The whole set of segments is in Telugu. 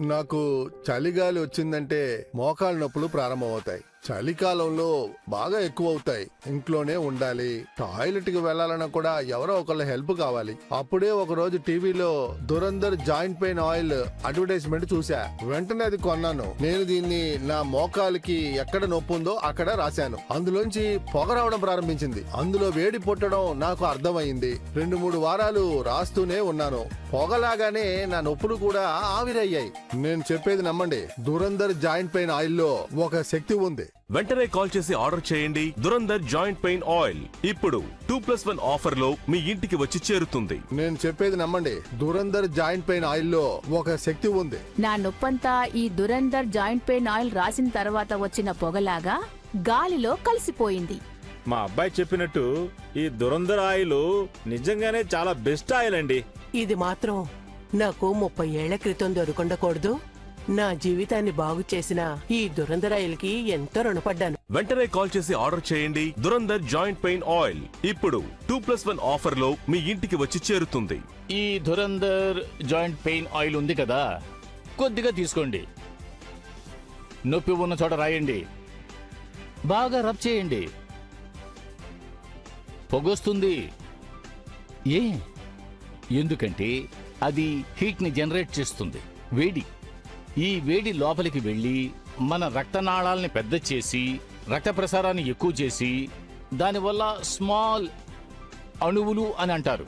నాకు చలిగాలి వచ్చిందంటే మోకాలు నొప్పులు ప్రారంభమవుతాయి. చలికాలంలో బాగా ఎక్కువ అవుతాయి ఇంట్లోనే ఉండాలి. టాయిలెట్కి వెళ్ళాలన్నా కూడా ఎవరో ఒకళ్ళ హెల్ప్ కావాలి. అప్పుడే ఒక రోజు టీవీలో Dhurandhar joint pain oil advertisement చూసా వెంటనే అది కొన్నాను. నేను దీన్ని నా మోకాలికి ఎక్కడ నొప్పి ఉందో అక్కడ రాశాను. అందులోంచి పొగ రావడం ప్రారంభించింది. అందులో వేడి పుట్టడం నాకు అర్థమైంది రెండు మూడు వారాలు రాస్తూనే ఉన్నాను. పొగలాగానే నా నొప్పులు కూడా ఆవిరయ్యాయి. నేను చెప్పేది నమ్మండి. దురందర్ జాయింట్ పెయిన్ ఆయిల్లో ఒక శక్తి ఉంది. వెంటనే కాల్ చేసి ఆర్డర్ చేయండి. Dhurandhar joint pain oil. ఇప్పుడు టూ ప్లస్ వన్ ఆఫర్లో మీ ఇంటికి వచ్చి చేరుతుంది. నేను చెప్పేది నమ్మండి. దురందర్ జాయింట్ పెయిన్ ఆయిల్లో ఒక శక్తి ఉంది. నా నొప్పంతా ఈ దురందర్ జాయింట్ పెయిన్ ఆయిల్ రాసిన తర్వాత వచ్చిన పొగలాగా గాలిలో కలిసిపోయింది. మా అబ్బాయి చెప్పినట్టు ఈ దురంధర ఆయిల్ నిజంగానే చాలా బెస్ట్ ఆయిల్ అండి. ఇది మాత్రం నాకు ముప్పై ఏళ్ళ క్రితం దొరకుండకూడదు నా జీవితాన్ని బాగు చేసిన ఈ దురంధరాయిలకి ఎంతో రుణపడ్డాను. వెంటనే కాల్ చేసి ఆర్డర్ చేయండి. Dhurandhar joint pain oil. ఇప్పుడు టూ ప్లస్ వన్ ఆఫర్లో మీ ఇంటికి వచ్చి చేరుతుంది. ఈ ధురంధర్ జాయింట్ పెయిన్ ఆయిల్ ఉంది కదా కొద్దిగా తీసుకోండి. నొప్పి ఉన్న చోట రాయండి. బాగా రబ్ చేయండి. పొగొస్తుంది. ఏ? ఎందుకంటే అది హీట్ని జనరేట్ చేస్తుంది. వేడి. ఈ వేడి లోపలికి వెళ్ళి మన రక్తనాళాలని పెద్ద చేసి రక్త ప్రసారాన్ని ఎక్కువ చేసి దానివల్ల స్మాల్ అణువులు అని అంటారు.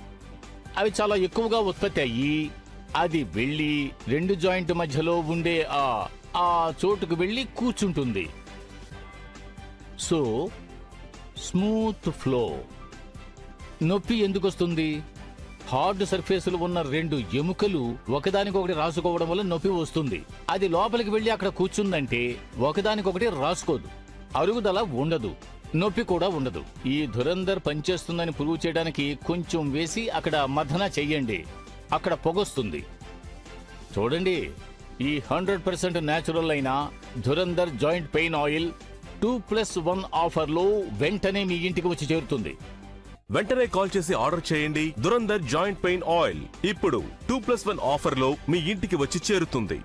అవి చాలా ఎక్కువగా ఉత్పత్తి అయ్యి అది వెళ్ళి రెండు జాయింట్ మధ్యలో ఉండే ఆ ఆ చోటుకు వెళ్ళి కూర్చుంటుంది. So smooth flow. నొప్పి ఎందుకు వస్తుంది హార్డ్ సర్ఫేసులు ఉన్న రెండు ఎముకలు ఒకదానికొకటి రాసుకోవడం వల్ల నొప్పి వస్తుంది. అది లోపలికి వెళ్ళి అక్కడ కూర్చుందంటే ఒకదానికొకటి రాసుకోదు. అరుగుదల ఉండదు. నొప్పి కూడా ఉండదు. ఈ ధురంధర్ పనిచేస్తుందని పురుగు చేయడానికి కొంచెం వేసి అక్కడ మథన చెయ్యండి. అక్కడ పొగొస్తుంది. చూడండి. ఈ హండ్రెడ్ పర్సెంట్ న్యాచురల్ అయిన Dhurandhar joint pain oil two plus one ఆఫర్లో వెంటనే మీ ఇంటికి వచ్చి చేరుతుంది. వెంటనే కాల్ చేసి ఆర్డర్ చేయండి. Dhurandhar joint pain oil. ఇప్పుడు టూ ప్లస్ వన్ ఆఫర్లో మీ ఇంటికి వచ్చి చేరుతుంది.